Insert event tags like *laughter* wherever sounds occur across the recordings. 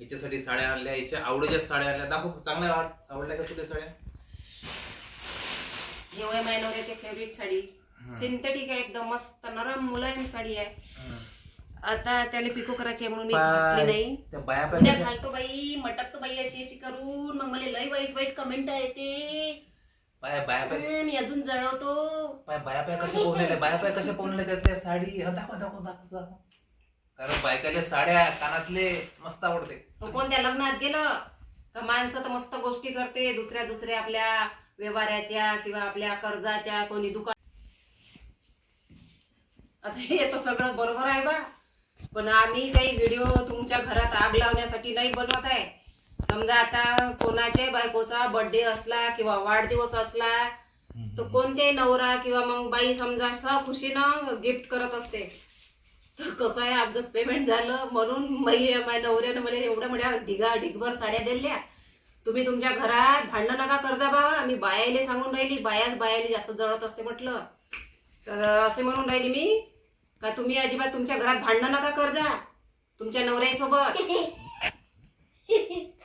हिच्यासाठी साड्या आणल्या हिच्या आवडीच्या साड्या आणल्या. दाखव चांगल्या आव- आवडल्या का तुला साड्या? हे वय मायनवऱ्याची फेवरेट साडी. सिंथेटिक आहे एकदम मस्त नरम मुलायम साडी आहे. आता त्याला पिको करायची आहे म्हणून मी घातली नाही. त्या बाया उद्या पाहिजे घालतो बाई मटकतो बाई अशी अशी करून. मग मला लई वाईट वाईट कमेंट येते. बाया बाया मी अजून जळवतो. बाया बाया पाय कशा पोहलेल्या बाया पाय कशा पोहलेल्या त्यातल्या साडी? हा, दाखव दाखव दाखव दाखव. कारण बायकाले साड्या कानातले मस्त आवडते. कोणत्या लग्नात गेलं तर माणसं तर मस्त गोष्टी करते दुसऱ्या दुसऱ्या आपल्या व्यवहाराच्या किंवा आपल्या कर्जाच्या कोणी दुकान आता हे तर सगळं बरोबर आहे बा. पण आम्ही काही व्हिडिओ तुमच्या घरात आग लावण्यासाठी नाही बनवत आहे. समजा आता कोणाच्या बायकोचा बर्थडे असला किंवा वाढदिवस असला तर कोणते नवरा किंवा मग बाई समजा स खुशीनं गिफ्ट करत असते. तर *laughs* कसं आहे आमचं पेमेंट झालं. म्हणून माझ्या नवऱ्यानं मला एवढ्या मोठ्या ढिगा ढिगभर साड्या दिल्या. तुम्ही तुमच्या घरात भांडणं नका करता बाबा. आम्ही बायाले सांगून राहिली बायाच बायाले जास्त जळत असते म्हटलं. तर असे म्हणून राहिली मी का तुम्ही अजिबात तुमच्या घरात भांडणं नका करजा. तुमच्या नवऱ्यासोबत. *laughs*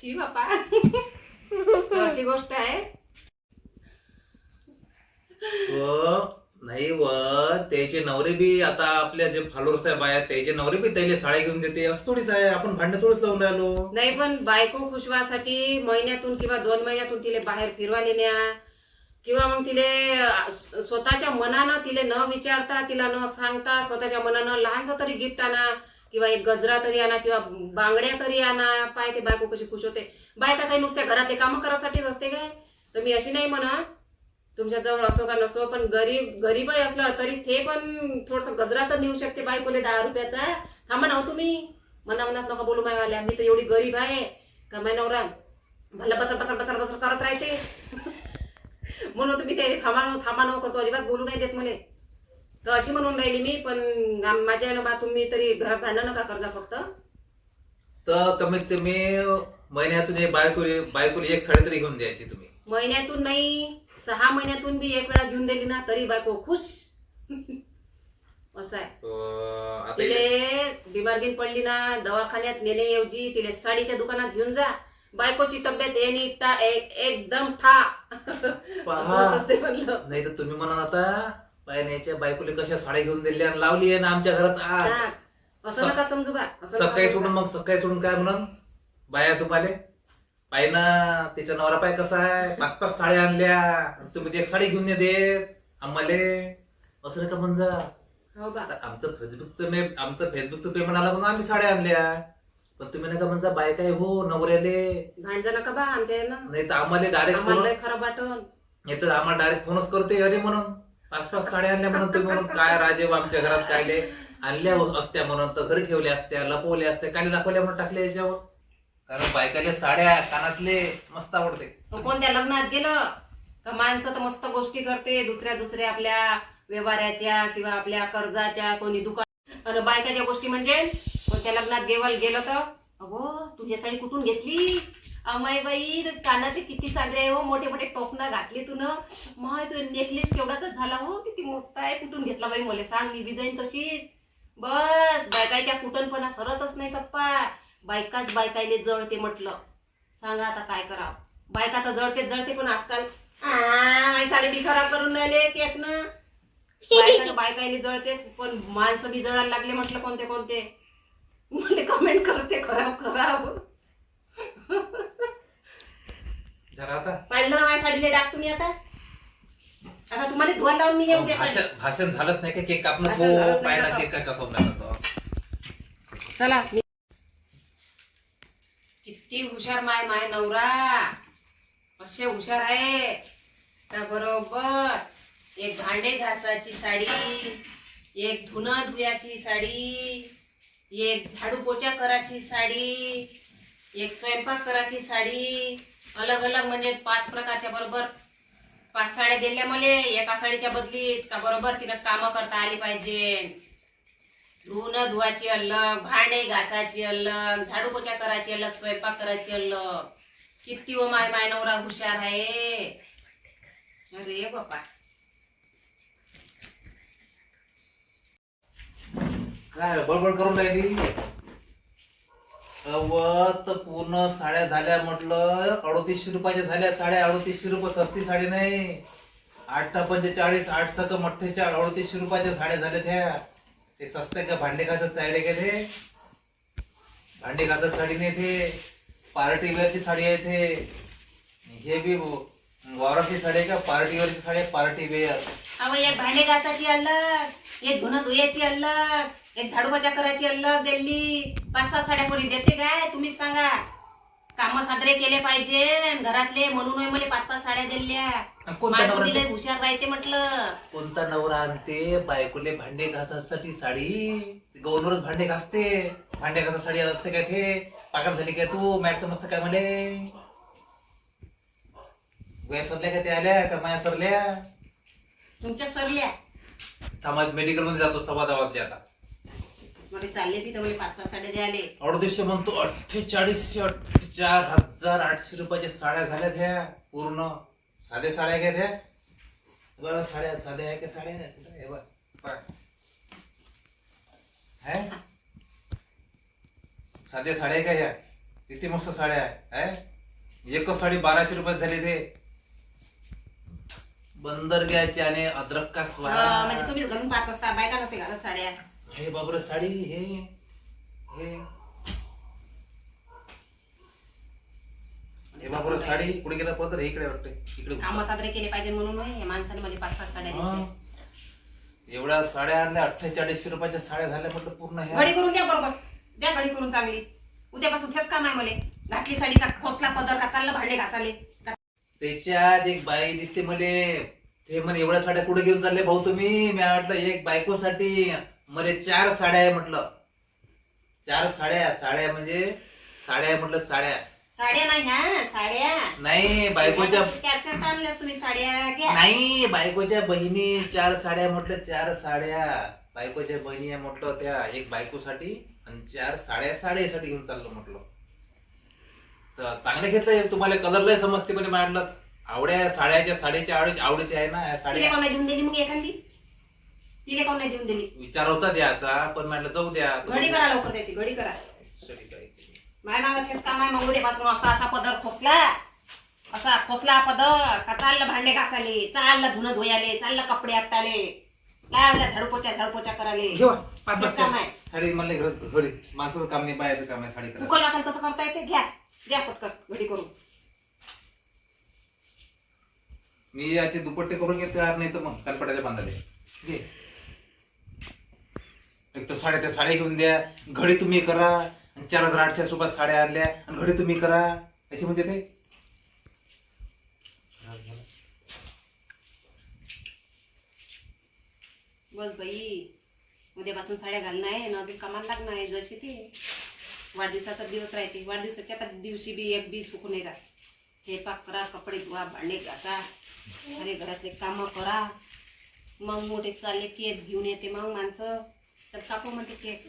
ची बापा. अशी गोष्ट आहे. व नाही व त्याचे नवरे बी आता आपल्या जे फॉलोअर साहेब आहेत त्याचे नवरे बी त्याला साड्या घेऊन देते. असं थोडीच आहे आपण भांडण थोडंच लावून राहिलो. नाही पण बायको खुशवासाठी महिन्यातून किंवा दोन महिन्यातून तिले बाहेर फिरवायला न्या किंवा मग तिले स्वतःच्या मनानं तिले न विचारता तिला न सांगता स्वतःच्या मनानं लहानसं तरी गिफ्ट आणा. किंवा एक गजरा तरी आणा किंवा बांगड्या तरी आणा. पाय ते बायको कशी खुश होते. बायका काही नुसत्या घरातले कामं करायसाठीच असते काय? तर मी अशी नाही म्हणा तुमच्या जवळ असो का नसो पण गरीब गरीबही असलं तरी ते पण थोडस गजरा तर नेऊ शकते बायकोले दहा रुपयाचा. थांबा ना हो तुम्ही. मना मनात नका बोलू मायवाल्या मी तर एवढी गरीब आहे. का माय नवरा? भला बचर बचर बचर बचर करत राहते. म्हणून तुम्ही ते थांबा नो थांबा नो करतो. अजिबात बोलू नाही देत मला तर अशी म्हणून राहिली मी पण माझ्या यानं बा तुम्ही तरी घरात भांडण नका करजा फक्त. तर कमीत कमी महिन्यातून एक बायकोली बायकोली एक साडी तरी घेऊन द्यायची तुम्ही. महिन्यातून नाही. सहा महिन्यातून बी एक वेळा घेऊन दिली ना तरी बायको खुश. *laughs* असं आहे. आता तिले बिमारगीन पडली ना दवाखान्यात नेण्याऐवजी तिले साडीच्या दुकानात घेऊन जा. बायकोची तब्येत येणी ए- एकदम ठा. पहा. असं असते म्हणलं. नाही तर तुम्ही म्हणा आता बायण्याच्या बायकोले कशा साड्या घेऊन दिली आणि लावली आहे ना आमच्या घरात हा. असं नका समजू बा. असं नका सकाळी समजू. सोडून मग सकाळी सोडून काय म्हणून? बाया तुम्हाला? पाय ना तिचा नवरा पाय कसा आहे? पाच पाच साड्या आणल्या. तुम्ही ती एक साडी घेऊन नाही देत आम्हाला असं नका म्हणजे हो बा. आमचं फेसबुकचं मे आमचं फेसबुकचं पेमेंट आला म्हणून आम्ही साड्या आणल्या. पण तुम्ही नका म्हणजे बाय काय हो नवऱ्याले. नका बा आमच्या यानं. नाही तर आम्हाला डायरेक्ट आम्हाला फोन लय खराब वाटन. नाही तर आम्हाला डायरेक्ट फोनच करते अरे म्हणून. पाच पाच साड्या आणल्या म्हणून तुम्ही म्हणून. काय राजे बा आमच्या घरात कायले आणल्या असत्या म्हणून तर घरी ठेवल्या असत्या लपवल्या असत्या काय दाखवल्या म्हणून टाकल्या याच्यावर. कारण बायकाले साड्या कानातले मस्त आवडते. कोणत्या लग्नात गेलं तर माणसं तर मस्त गोष्टी करते दुसऱ्या दुसऱ्या आपल्या व्यवहाराच्या किंवा आपल्या कर्जाच्या कोणी दुकान आणि बायकाच्या गोष्टी म्हणजे कोणत्या लग्नात गेवल गेलं तर अगो तू ही साडी कुठून घेतली? अमाय बाई कानातले किती साजरे आहे हो मोठे मोठे टोपना घातली तू न. मग तू नेकलेस केवढाच झाला हो किती मस्त आहे कुठून घेतला बाई मला सांग मी बी जाईन तशीच. बस बायकाच्या कुटणपणा सरतच नाही सप्पा. बायकाच बायकायले जळते म्हटलं. सांगा आता काय करावं. बायका तर जळते जळते पण आजकाल माझी साडी बी खराब करून राहिले केकनं बायका बायकायले जळतेच पण माणसं बी जळायला लागले म्हटलं कोणते कोणते. मला कमेंट करते खराब खराब. पाडलं माझ्या साडीला डाग तुम्ही आता? आता तुम्हाला धुवायला लावून मी येऊ साडी. भाषण झालंच नाही का? केक कापणं? केक काय कसा चला किती हुशार माय माय नवरा. असे हुशार आहे. त्या बरोबर एक भांडे घासाची साडी एक धुणं धुयाची साडी एक झाडू पोचा करायची साडी एक स्वयंपाक करायची साडी. अलग अलग म्हणजे पाच प्रकारच्या बरोबर. पाच साड्या दिल्या मले एका साडीच्या बदलीत. का बरोबर तिनं कामं करता आली पाहिजे. धुणं धुवायची अलग भांडे घासायची अलग झाडू पोछा करायची अलग स्वयंपाक करायची अलग. किती ओ माय माय नवरा हुशार आहे. अरे बापा. काय बडबड करून राहिली अवत पूर्ण साड्या झाल्या म्हटलं अडोतीसशे रुपयाच्या झाल्या साड्या अडोतीसशे रुपये सस्ती साडी नाही. आठ पंचेचाळीस आठ सक अठ्ठेचाळीस अडोतीसशे रुपयाच्या साड्या झाल्या त्या. ते स्वस्त का भांडे घासत साडी का भांडे घासत साडी नाही पार्टी वेअरची साडी आहे ते. हे बी वावराची साडी आहे का? पार्टी वेअरची साडी आहे पार्टी वेअर. अहो एक भांडे घासाची अलग एक धुणं धुयाची अलग एक झाडू पोछा करायची अलग दिल्ली पाच पाच साड्या कोणी देते काय? तुम्हीच सांगा. काम साजरे केले पाहिजे. घरातले म्हणून मला पाच पाच साड्या दिल्या. कोणता माणसं नवरा दिले हुशार राहते म्हटलं. कोणता नवरा आणते? बायकोले भांडे घासासाठी साडी. गौनवरच भांडे घासते. भांडे घासा साडी असते काय ते? पाकार झाली काय तू? मॅट समजत काय मले? गोया सरल्या का ते आल्या? का माया सरल्या? तुमच्या सरल्या. समाज मेडिकलमध्ये जातो सव्वा दहा वाजले आता. चालले तिथं मला पाच पाच साड्या द्याले अडतीसशे म्हणतो अठ्ठेचाळीसशे अठ्ठेचार हजार आठशे रुपयाच्या साड्या झाल्या त्या पूर्ण. साध्या साड्या काय त्या बरं साड्या साध्या आहे का साड्या? आहे? बघ. साध्या साड्या आहे का ह्या? किती मस्त साड्या आहे? एकच साडी बाराशे रुपये झाली ते. बंदर घ्यायची आणि अद्रक का म्हणजे तुम्हीच घालून पाच वाजता बायका नसते घालत साड्या. हे बाबर साडी हे हे. हे बाबर साडी कुठे गेला पत्र हे इकडे वाटतं इकडे काम साजरे केले पाहिजे म्हणून होय. या माणसाने मला पाच पाच साड्या हा. दिल्या. एवढ्या साड्या आणल्या अठ्ठेचाळीसशे रुपयाच्या साड्या झाल्या म्हटलं पूर्ण ह्या. घडी करून द्या बरोबर. द्या घडी करून चांगली. उद्यापासून तेच काम आहे मला. घातली साडी का खोसला पदर का चाललं भांडे घासाले. त्याच्यात एक बाई दिसते मले. ते म्हणे एवढ्या साड्या कुठे घेऊन चालले भाऊ तुम्ही? मी म्हटलं एक बायकोसाठी. मले चार साड्या आहे म्हटलं. चार साड्या साड्या म्हणजे साड्या आहे म्हटलं साड्या. साड्या नाही साड्या. नाही बायकोच्या चार चार आणल्यास तुम्ही साड्या घ्या. नाही बायकोच्या बहिणी चार साड्या म्हटलं चार साड्या. बायकोच्या बहिणी आहे म्हटलं त्या एक बायकोसाठी आणि चार साड्या साड्यासाठी घेऊन चाललो म्हटलं. तर चांगले घेतलं तुम्हाला कलर लय समजते पण म्हटलं आवड्या साड्याच्या साडीच्या आवडीची आवडीची आहे ना साड्या. दिली मग एखादी. तिला कोण नाही देऊन दिली. विचार होता द्याचा पण म्हटलं जाऊ द्या. घडी करा लवकर त्याची घडी करा. काय. माय मागत हेच काम आहे मग उद्यापासून असा असा पदर खोसला. असा खोसला पदर. का चाललं भांडे घासाले चाललं धुणं धुयाले चाललं कपडे आपटाले लागलं झाडूपोचा झाडूपोचा कराले घेवा पाच हेच काम आहे. बसते साडी म्हणले घरात घरी माणसाचं काम नाही बायाचं काम आहे साडी करायचं. कुकर वाचन कसं करता येते? घ्या. घ्या पटकन घडी करून. मी याचे दुपट्टे करून घेतो यार नाही तर मग कालपटाच्या बांधाले. घे. एक तर साड्या त्या साड्या घेऊन द्या. घडी तुम्ही करा. आणि चार हजार आठशे रुपयात साड्या आणल्या. आणि घडी तुम्ही करा. असे म्हणते ते. बस बाई उद्यापासून साड्या घालणं आहे. ना अजून कामाला लागणार आहे. जशी ते वाढदिवसाचा दिवस राहते. वाढदिवसाच्या पण दिवशी बी एक बी सुकून नाही राहत स्वयंपाक करा कपडे धुवा भांडे घासा. घरी घरातले कामं करा. मग मोठे चालले की घेऊन येते मग माणसं. तर कापू म्हणते केक